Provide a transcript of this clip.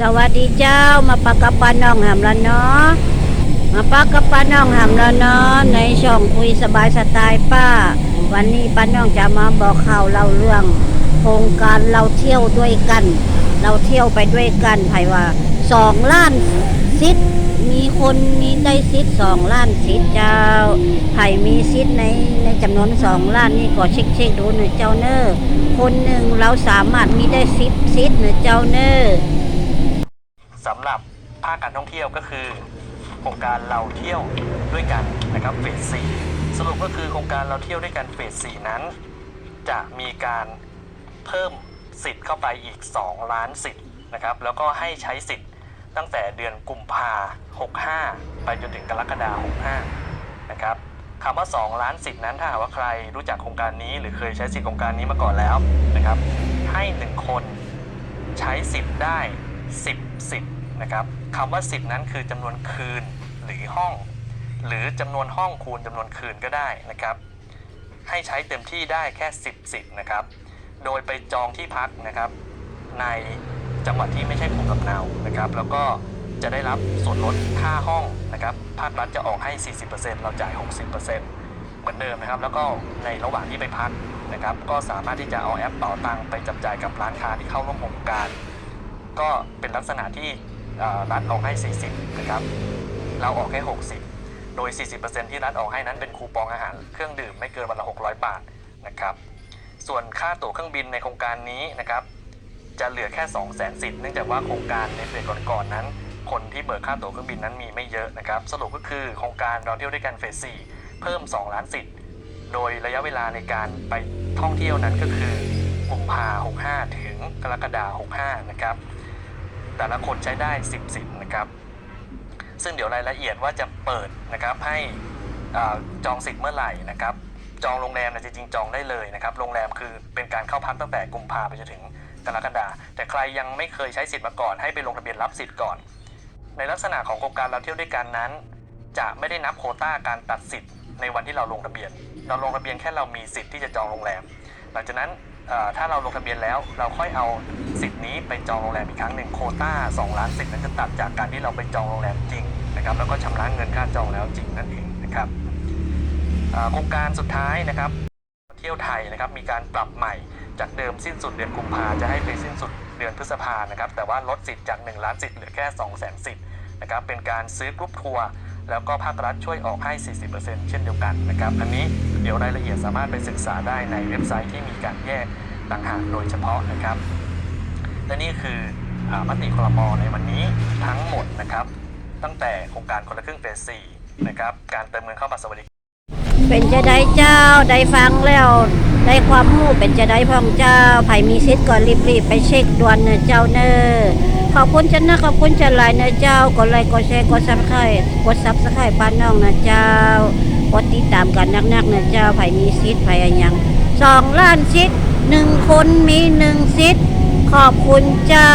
สวัสดีเจ้ามาปากกับปาน้องหำละเนาะมาปากกับปาน้องหำละเนาะในช่องคุยสบายสไตล์ป้า วันนี้ป้าน้องจะมาบอกข่าวเล่าเรื่อง โครงการเราเที่ยวด้วยกัน เราเที่ยวไปด้วยกันไผว่าสองล้านซิดมีคนมีได้ซิดสองล้านซิดเจ้าไผมีซิดในในจำนวนสองล้านนี่ก็เช็คเช็คดูหน่อยเจ้าเนอคนหนึ่งเราสามารถมีได้ซิดซิดหน่อยเจ้าเนอ สำหรับภาคการท่องเที่ยวก็คือ โครงการเราเที่ยวด้วยกันนะครับเฟสสี่สรุปก็คือโครงการเราเที่ยวด้วยกันเฟสสี่นั้น จะมีการเพิ่มสิทธิ์เข้าไปอีก 2 ล้านสิทธิ์นะครับ แล้วก็ให้ใช้สิทธิ์ตั้งแต่เดือนกุมภา65 ไปจนถึงกรกฎาคม65 นะครับคำว่า 2 ล้านสิทธิ์นั้นถ้าหากว่าใครรู้จักโครงการนี้ หรือเคยใช้สิทธิ์โครงการนี้มาก่อนแล้วนะครับ ให้ 1 คนใช้สิทธิ์ได้ 10 สิทธิ์ นะครับคำว่าสิทธิ์นั้นคือจำนวนคืนหรือห้อง หรือจำนวนห้องคูณจำนวนคืนก็ได้นะครับ ให้ใช้เต็มที่ได้แค่ 10สิทธิ์นะครับ โดยไปจองที่พักนะครับ ในจังหวัดที่ไม่ใช่ภูมิลำเนานะครับ แล้วก็จะได้รับส่วนลดค่าห้องนะครับภาครัฐจะออกให้ 40%เราจ่าย 60%เหมือนเดิมนะครับ แล้วก็ในระหว่างที่ไปพักนะครับ ก็สามารถที่จะเอาแอปเป๋าตังไปจับจ่ายกับร้านค้าที่เข้าร่วมโครงการ ก็เป็นลักษณะที่ รัฐออกให้ 40 นะครับ เราออกแค่60 โดย 40%ที่รัฐออกให้นั้นเป็นคูปองอาหารเครื่องดื่มไม่เกินวันละ 600 บาทนะครับ ส่วนค่าตั๋วเครื่องบินในโครงการนี้นะครับ จะเหลือแค่ 2 0 0 0 0 0สิทธิ์เนื่องจากว่าโครงการในเฟสก่อนๆนั้น คนที่เบิกค่าตั๋วเครื่องบินนั้นมีไม่เยอะนะครับ สรุปก็คือโครงการเราเที่ยวด้วยกันเฟส 4 เพิ่ม 2 ล้านสิทธิ์ โดยระยะเวลาในการไปท่องเที่ยวนั้นก็คือกุมภา65 ถึงกรกฎาคม65 นะครับ แต่ละคนใช้ได้ 10สิทธิ์นะครับ ซึ่งเดี๋ยวรายละเอียดว่าจะเปิดนะครับให้จองสิทธิ์เมื่อไหร่นะครับ จองโรงแรมนยจริงๆจองได้เลยนะครับ โรงแรมคือเป็นการเข้าพักตั้งแต่กุมภาไปจนถึงกรกฎาแต่ใครยังไม่เคยใช้สิทธิ์มาก่อน ให้ไปลงทะเบียนรับสิทธิ์ก่อน ในลักษณะของโครงการเราเที่ยวด้วยกันนั้น จะไม่ได้นับโควต้าการตัดสิทธิ์ในวันที่เราลงทะเบียน เราลงทะเบียนแค่เรามีสิทธิ์ที่จะจองโรงแรม หลังจากนั้น ถ้าเราลงทะเบียนแล้วเราค่อยเอาสิทธิ์นี้ไปจองโรงแรมอีกครั้งหนึ่งโคต้า 2 ล้านสิทธิ์นั้นจะตัดจากการที่เราไปจองโรงแรมจริงนะครับแล้วก็ชำระเงินค่าจองแล้วจริงนั่นเองนะครับโครงการสุดท้ายนะครับเที่ยวไทยนะครับมีการปรับใหม่จากเดิมสิ้นสุดเดือนกุมภาจะให้ไปสิ้นสุดเดือนพฤษภานะครับแต่ว่าลดสิทธิ์จาก 1 ล้านสิทธิ์เหลือแค่ 2 0 0 0 0 0สิทธิ์นะครับเป็นการซื้อกรุ๊ปทัวร์ แล้วก็ภาครัฐช่วยออกให้ 40%เช่นเดียวกันนะครับ อันนี้เดี๋ยวรายละเอียดสามารถไปศึกษาได้ในเว็บไซต์ที่มีการแยกต่างหากโดยเฉพาะนะครับ และนี่คืออมติคลมในวันนี้ทั้งหมดนะครับ ตั้งแต่โครงการคนละครึ่งเฟส4นะครับ การเติมเงินเข้าบัตรสวัสดิเป็นจะได้เจ้าได้ฟังแล้วได้ความรู้เป็นจะได้พ่องเจ้าไผ่มีซิทก่อนรีบๆไปเช็คด่วนเนอเจ้าเนอ ขอบคุณจันนะขอบคุณจันหลายนะเจ้ากดไลค์กดแชร์กดซับสไครต์กดซับสไครต์ป้านน้องนะเจ้ากดติดตามกันนักๆนะเจ้าไผมีซิทไผ่ยังสองล้านซิทหนึ่งคนมีหนึ่งซิทขอบคุณเจ้า